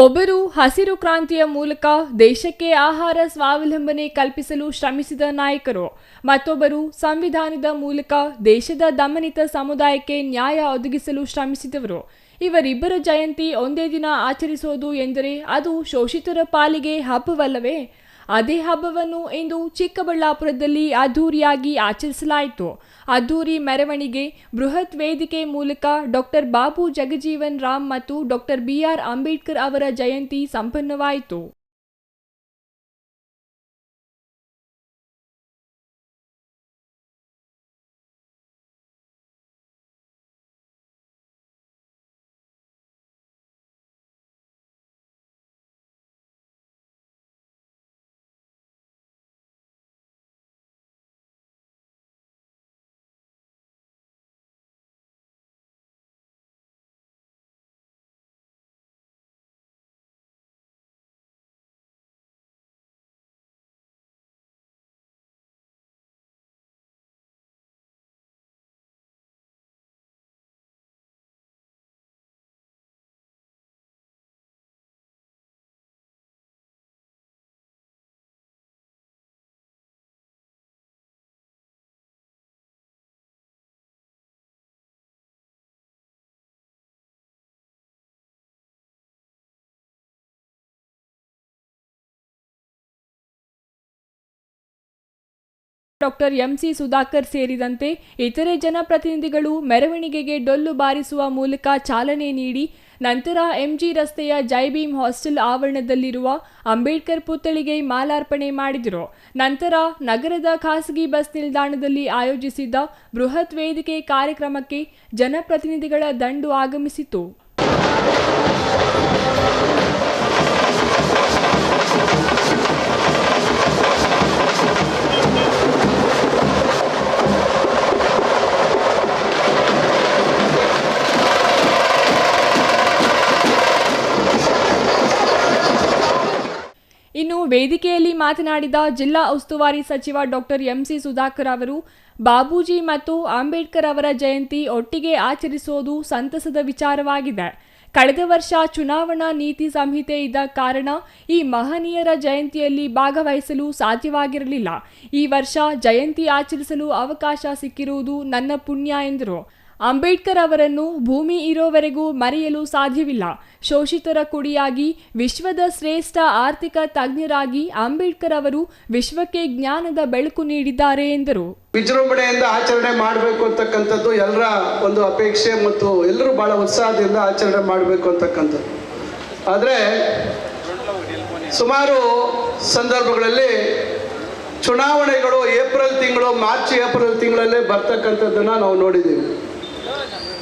ಒಬ್ಬರು ಹಸಿರು ಕ್ರಾಂತಿಯ ಮೂಲಕ ದೇಶಕ್ಕೆ ಆಹಾರ ಸ್ವಾವಲಂಬನೆ ಕಲ್ಪಿಸಲು ಶ್ರಮಿಸಿದ ನಾಯಕರು. ಮತ್ತೊಬ್ಬರು ಸಂವಿಧಾನದ ಮೂಲಕ ದೇಶದ ದಮನಿತ ಸಮುದಾಯಕ್ಕೆ ನ್ಯಾಯ ಒದಗಿಸಲು ಶ್ರಮಿಸಿದವರು. ಇವರಿಬ್ಬರ ಜಯಂತಿ ಒಂದೇ ದಿನ ಆಚರಿಸೋದು ಎಂದರೆ ಅದು ಶೋಷಿತರ ಪಾಲಿಗೆ ಹಬ್ಬವಲ್ಲವೇ? ಅದೇ ಹಬ್ಬವನ್ನು ಇಂದು ಚಿಕ್ಕಬಳ್ಳಾಪುರದಲ್ಲಿ ಅದ್ದೂರಿಯಾಗಿ ಆಚರಿಸಲಾಯಿತು. ಅದ್ದೂರಿ ಮೆರವಣಿಗೆ ಬೃಹತ್ ವೇದಿಕೆ ಮೂಲಕ ಡಾಕ್ಟರ್ ಬಾಬು ಜಗಜೀವನ್ ರಾಮ್ ಮತ್ತು ಡಾಕ್ಟರ್ ಬಿಆರ್ ಅಂಬೇಡ್ಕರ್ ಅವರ ಜಯಂತಿ ಸಂಪನ್ನವಾಯಿತು. ಡಾಕ್ಟರ್ ಎಂಸಿ ಸುಧಾಕರ್ ಸೇರಿದಂತೆ ಇತರೆ ಜನಪ್ರತಿನಿಧಿಗಳು ಮೆರವಣಿಗೆಗೆ ಡೊಲ್ಲು ಬಾರಿಸುವ ಮೂಲಕ ಚಾಲನೆ ನೀಡಿ, ನಂತರ ಎಂಜಿ ರಸ್ತೆಯ ಜೈಭೀಮ್ ಹಾಸ್ಟೆಲ್ ಆವರಣದಲ್ಲಿರುವ ಅಂಬೇಡ್ಕರ್ ಪುತ್ಥಳಿಗೆ ಮಾಲಾರ್ಪಣೆ ಮಾಡಿದರು. ನಂತರ ನಗರದ ಖಾಸಗಿ ಬಸ್ ನಿಲ್ದಾಣದಲ್ಲಿ ಆಯೋಜಿಸಿದ್ದ ಬೃಹತ್ ವೇದಿಕೆ ಕಾರ್ಯಕ್ರಮಕ್ಕೆ ಜನಪ್ರತಿನಿಧಿಗಳ ದಂಡು ಆಗಮಿಸಿತು. ವೇದಿಕೆಯಲ್ಲಿ ಮಾತನಾಡಿದ ಜಿಲ್ಲಾ ಉಸ್ತುವಾರಿ ಸಚಿವ ಡಾಕ್ಟರ್ ಎಂಸಿ ಸುಧಾಕರ್ ಅವರು, ಬಾಬೂಜಿ ಮತ್ತು ಅಂಬೇಡ್ಕರ್ ಅವರ ಜಯಂತಿ ಒಟ್ಟಿಗೆ ಆಚರಿಸೋದು ಸಂತಸದ ವಿಚಾರವಾಗಿದೆ. ಕಳೆದ ವರ್ಷ ಚುನಾವಣಾ ನೀತಿ ಸಂಹಿತೆ ಇದ್ದ ಕಾರಣ ಈ ಮಹನೀಯರ ಜಯಂತಿಯಲ್ಲಿ ಭಾಗವಹಿಸಲು ಸಾಧ್ಯವಾಗಿರಲಿಲ್ಲ. ಈ ವರ್ಷ ಜಯಂತಿ ಆಚರಿಸಲು ಅವಕಾಶ ಸಿಕ್ಕಿರುವುದು ನನ್ನ ಪುಣ್ಯ ಎಂದರು. ಅಂಬೇಡ್ಕರ್ ಅವರನ್ನು ಭೂಮಿ ಇರೋವರೆಗೂ ಮರೆಯಲು ಸಾಧ್ಯವಿಲ್ಲ. ಶೋಷಿತರ ಕುಡಿಯಾಗಿ ವಿಶ್ವದ ಶ್ರೇಷ್ಠ ಆರ್ಥಿಕ ತಜ್ಞರಾಗಿ ಅಂಬೇಡ್ಕರ್ ಅವರು ವಿಶ್ವಕ್ಕೆ ಜ್ಞಾನದ ಬೆಳಕು ನೀಡಿದ್ದಾರೆ ಎಂದರು. ವಿಜೃಂಭಣೆಯಿಂದ ಆಚರಣೆ ಮಾಡಬೇಕು ಅಂತಕ್ಕಂಥದ್ದು ಎಲ್ಲರ ಒಂದು ಅಪೇಕ್ಷೆ ಮತ್ತು ಎಲ್ಲರೂ ಬಹಳ ಉತ್ಸಾಹದಿಂದ ಆಚರಣೆ ಮಾಡಬೇಕು ಅಂತಕ್ಕಂಥದ್ದು. ಆದರೆ ಸುಮಾರು ಸಂದರ್ಭಗಳಲ್ಲಿ ಚುನಾವಣೆಗಳು ಏಪ್ರಿಲ್ ತಿಂಗಳು, ಮಾರ್ಚ್ ಏಪ್ರಿಲ್ ತಿಂಗಳಲ್ಲೇ ಬರ್ತಕ್ಕಂಥದ್ದನ್ನು ನಾವು ನೋಡಿದ್ದೀವಿ.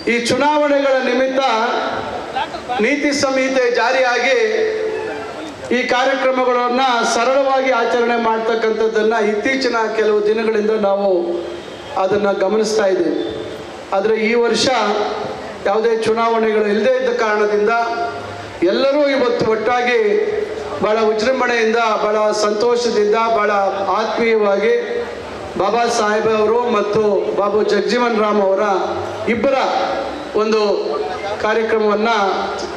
ಈ ಚುನಾವಣೆಗಳ ನಿಮಿತ್ತ ನೀತಿ ಸಂಹಿತೆ ಜಾರಿಯಾಗಿ ಈ ಕಾರ್ಯಕ್ರಮಗಳನ್ನು ಸರಳವಾಗಿ ಆಚರಣೆ ಮಾಡ್ತಕ್ಕಂಥದ್ದನ್ನು ಇತ್ತೀಚಿನ ಕೆಲವು ದಿನಗಳಿಂದ ನಾವು ಅದನ್ನು ಗಮನಿಸ್ತಾ ಇದ್ದೀವಿ. ಆದರೆ ಈ ವರ್ಷ ಯಾವುದೇ ಚುನಾವಣೆಗಳು ಇಲ್ಲದೇ ಇದ್ದ ಕಾರಣದಿಂದ ಎಲ್ಲರೂ ಇವತ್ತು ಒಟ್ಟಾಗಿ ಭಾಳ ವಿಜೃಂಭಣೆಯಿಂದ ಭಾಳ ಸಂತೋಷದಿಂದ ಭಾಳ ಆತ್ಮೀಯವಾಗಿ ಬಾಬಾ ಸಾಹೇಬ್ ಅವರು ಮತ್ತು ಬಾಬು ಜಗಜೀವನ್ ರಾಮ್ ಅವರ ಇಬ್ಬರ ಒಂದು ಕಾರ್ಯಕ್ರಮವನ್ನು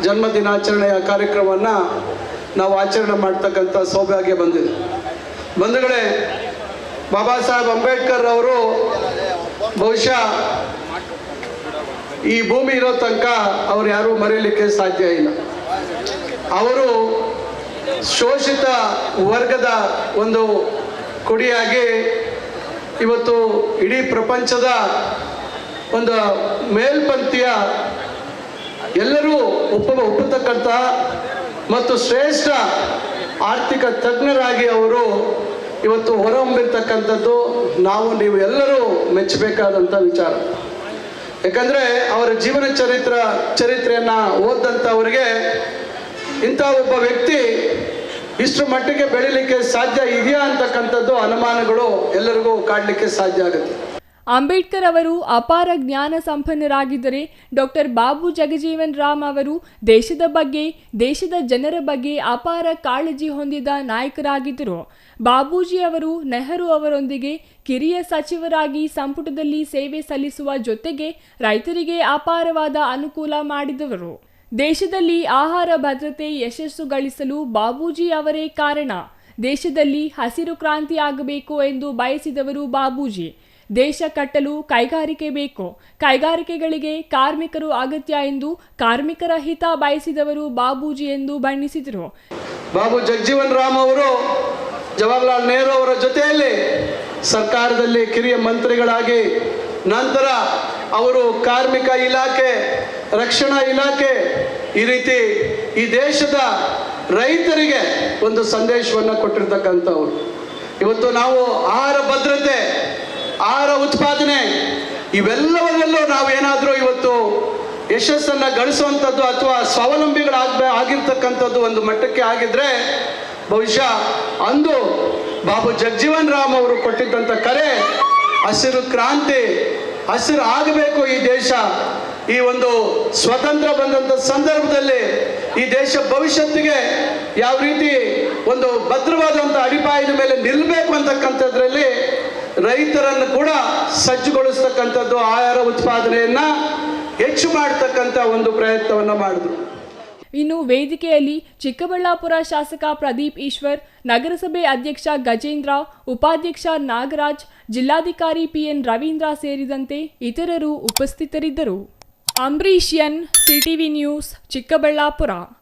ಜನ್ಮ ದಿನಾಚರಣೆಯ ಕಾರ್ಯಕ್ರಮವನ್ನು ನಾವು ಆಚರಣೆ ಮಾಡ್ತಕ್ಕಂಥ ಸೌಭಾಗ್ಯ ಬಂದಿದೆ. ಬಂಧುಗಳೇ, ಬಾಬಾ ಸಾಹೇಬ್ ಅಂಬೇಡ್ಕರ್ ಅವರು ಬಹುಶಃ ಈ ಭೂಮಿ ಇರೋ ತನಕ ಅವ್ರು ಯಾರೂ ಮರೆಯಲಿಕ್ಕೆ ಸಾಧ್ಯ ಇಲ್ಲ. ಅವರು ಶೋಷಿತ ವರ್ಗದ ಒಂದು ಕೊಡಿಯಾಗಿ ಇವತ್ತು ಇಡೀ ಪ್ರಪಂಚದ ಒಂದು ಮೇಲ್ಪಂಕ್ತಿಯ ಎಲ್ಲರೂ ಒಪ್ಪ ಒಪ್ಪತಕ್ಕಂಥ ಮತ್ತು ಶ್ರೇಷ್ಠ ಆರ್ಥಿಕ ತಜ್ಞರಾಗಿ ಅವರು ಇವತ್ತು ಹೊರಹೊಂಬಿರ್ತಕ್ಕಂಥದ್ದು ನಾವು ನೀವು ಎಲ್ಲರೂ ಮೆಚ್ಚಬೇಕಾದಂಥ ವಿಚಾರ. ಯಾಕಂದರೆ ಅವರ ಜೀವನ ಚರಿತ್ರ, ಚರಿತ್ರೆಯನ್ನು ಓದಂಥವರಿಗೆ ಇಂಥ ಒಬ್ಬ ವ್ಯಕ್ತಿ ಇಷ್ಟು ಮಟ್ಟಿಗೆ ಬೆಳಿಲಿಕ್ಕೆ ಸಾಧ್ಯ ಇದೆಯಾ ಅಂತಕ್ಕಂಥದ್ದು ಅನುಮಾನಗಳು ಎಲ್ಲರಿಗೂ ಕಾಡಲಿಕ್ಕೆ ಸಾಧ್ಯ ಆಗುತ್ತೆ. ಅಂಬೇಡ್ಕರ್ ಅವರು ಅಪಾರ ಜ್ಞಾನ ಸಂಪನ್ನರಾಗಿದ್ದರೆ ಡಾಕ್ಟರ್ ಬಾಬು ಜಗಜೀವನ್ ರಾಮ್ ಅವರು ದೇಶದ ಬಗ್ಗೆ, ದೇಶದ ಜನರ ಬಗ್ಗೆ ಅಪಾರ ಕಾಳಜಿ ಹೊಂದಿದ ನಾಯಕರಾಗಿದ್ದರು. ಬಾಬೂಜಿ ಅವರು ನೆಹರು ಅವರೊಂದಿಗೆ ಕಿರಿಯ ಸಚಿವರಾಗಿ ಸಂಪುಟದಲ್ಲಿ ಸೇವೆ ಸಲ್ಲಿಸುವ ಜೊತೆಗೆ ರೈತರಿಗೆ ಅಪಾರವಾದ ಅನುಕೂಲ ಮಾಡಿದವರು. ದೇಶದಲ್ಲಿ ಆಹಾರ ಭದ್ರತೆ ಯಶಸ್ಸು ಗಳಿಸಲು ಬಾಬೂಜಿ ಅವರೇ ಕಾರಣ. ದೇಶದಲ್ಲಿ ಹಸಿರು ಕ್ರಾಂತಿ ಆಗಬೇಕು ಎಂದು ಬಯಸಿದವರು ಬಾಬೂಜಿ. ದೇಶ ಕಟ್ಟಲು ಕೈಗಾರಿಕೆ ಬೇಕು. ಕೈಗಾರಿಕೆಗಳಿಗೆ ಕಾರ್ಮಿಕರು ಅಗತ್ಯ ಎಂದು ಕಾರ್ಮಿಕರ ಹಿತ ಬಯಸಿದವರು ಬಾಬೂಜಿ ಎಂದು ಬಣ್ಣಿಸಿದರು. ಬಾಬು ಜಗಜೀವನ್ ರಾಮ್ ಅವರು, ಜವಾಹರ್ಲಾಲ್ ನೆಹರು ಅವರ ಜೊತೆಯಲ್ಲಿ ಸರ್ಕಾರದಲ್ಲಿ ಕಿರಿಯ ಮಂತ್ರಿಗಳಾಗಿ ನಂತರ ಅವರು ಕಾರ್ಮಿಕ ಇಲಾಖೆ, ರಕ್ಷಣಾ ಇಲಾಖೆ ಈ ರೀತಿ ಈ ದೇಶದ ರೈತರಿಗೆ ಒಂದು ಸಂದೇಶವನ್ನು ಕೊಟ್ಟಿರ್ತಕ್ಕಂಥವ್ರು. ಇವತ್ತು ನಾವು ಆಹಾರ ಭದ್ರತೆ ಆಹಾರ ಉತ್ಪಾದನೆ ಇವೆಲ್ಲವರಲ್ಲೂ ನಾವು ಏನಾದರೂ ಇವತ್ತು ಯಶಸ್ಸನ್ನು ಗಳಿಸುವಂಥದ್ದು ಅಥವಾ ಸ್ವಾವಲಂಬಿಗಳಾಗ ಆಗಿರ್ತಕ್ಕಂಥದ್ದು ಒಂದು ಮಟ್ಟಕ್ಕೆ ಆಗಿದ್ರೆ, ಬಹುಶಃ ಅಂದು ಬಾಬು ಜಗಜೀವನ್ ರಾಮ್ ಅವರು ಕೊಟ್ಟಿದ್ದಂಥ ಕರೆ, ಹಸಿರು ಕ್ರಾಂತಿ, ಹಸಿರು ಆಗಬೇಕು ಈ ದೇಶ. ಈ ಒಂದು ಸ್ವತಂತ್ರ ಬಂದಂಥ ಸಂದರ್ಭದಲ್ಲಿ ಈ ದೇಶ ಭವಿಷ್ಯತ್ತಿಗೆ ಯಾವ ರೀತಿ ಒಂದು ಭದ್ರವಾದಂಥ ಅಡಿಪಾಯದ ಮೇಲೆ ನಿಲ್ಲಬೇಕು ಅಂತಕ್ಕಂಥದ್ರಲ್ಲಿ ರೈತರನ್ನು ಕೂಡ ಸಜ್ಜುಗೊಳಿಸ್ತಕ್ಕಂಥದ್ದು ಆಹಾರ ಉತ್ಪಾದನೆಯನ್ನ ಹೆಚ್ಚು ಮಾಡ್ತಕ್ಕಂಥ ಒಂದು ಪ್ರಯತ್ನವನ್ನು ಮಾಡಿದ್ರು. ಇನ್ನು ವೇದಿಕೆಯಲ್ಲಿ ಚಿಕ್ಕಬಳ್ಳಾಪುರ ಶಾಸಕ ಪ್ರದೀಪ್ ಈಶ್ವರ್, ನಗರಸಭೆ ಅಧ್ಯಕ್ಷ ಗಜೇಂದ್ರ, ಉಪಾಧ್ಯಕ್ಷ ನಾಗರಾಜ್, ಜಿಲ್ಲಾಧಿಕಾರಿ ಪಿಎನ್ ರವೀಂದ್ರ ಸೇರಿದಂತೆ ಇತರರು ಉಪಸ್ಥಿತರಿದ್ದರು. Ambareesh N, CTV news, Chikkaballapur.